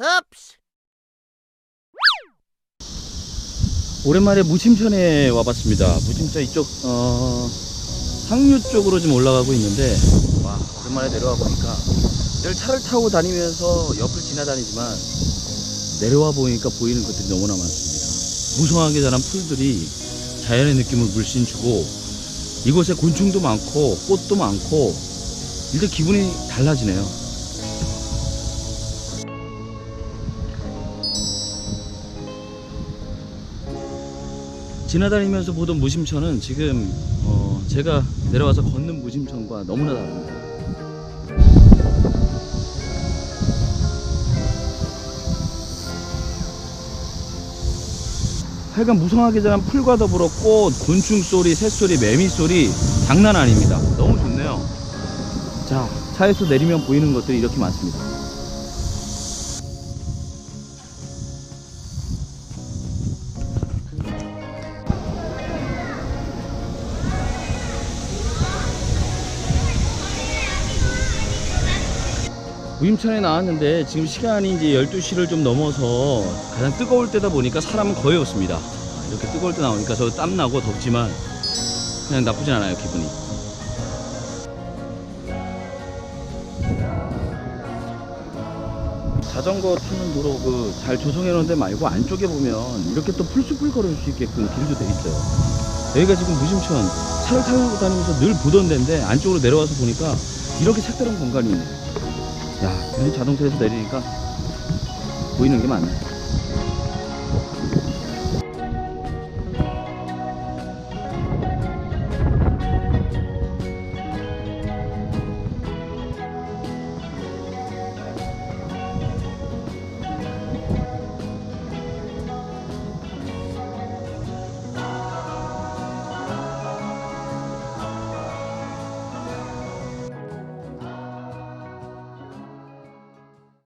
흡스. 오랜만에 무심천에 와봤습니다. 무심천 이쪽 어, 상류 쪽으로 좀 올라가고 있는데 와 오랜만에 내려와 보니까 늘 차를 타고 다니면서 옆을 지나다니지만 내려와 보니까 보이는 것들이 너무나 많습니다. 무성하게 자란 풀들이 자연의 느낌을 물씬 주고 이곳에 곤충도 많고 꽃도 많고 일단 기분이 달라지네요. 지나다니면서 보던 무심천은 지금 어, 제가 내려와서 걷는 무심천과 너무나 다릅니다. 하여간 무성하게 자란 풀과 더불어 꽃, 곤충 소리, 새소리, 매미 소리 장난 아닙니다. 너무 좋네요. 자, 차에서 내리면 보이는 것들이 이렇게 많습니다. 무임천에 나왔는데 지금 시간이 이제 12시를 좀 넘어서 가장 뜨거울 때다 보니까 사람은 거의 없습니다. 아, 이렇게 뜨거울 때 나오니까 저 땀나고 덥지만 그냥 나쁘진 않아요, 기분이. 자전거 타는 도로 그 잘 조성해 놓은 데 말고 안쪽에 보면 이렇게 또 풀숲을 걸을 수 있게끔 길도 돼 있어요. 여기가 지금 무심천 차를 타고 다니면서 늘 보던 데인데 안쪽으로 내려와서 보니까 이렇게 색다른 공간이 있네. 야, 자동차에서 내리니까 보이는 게 많네.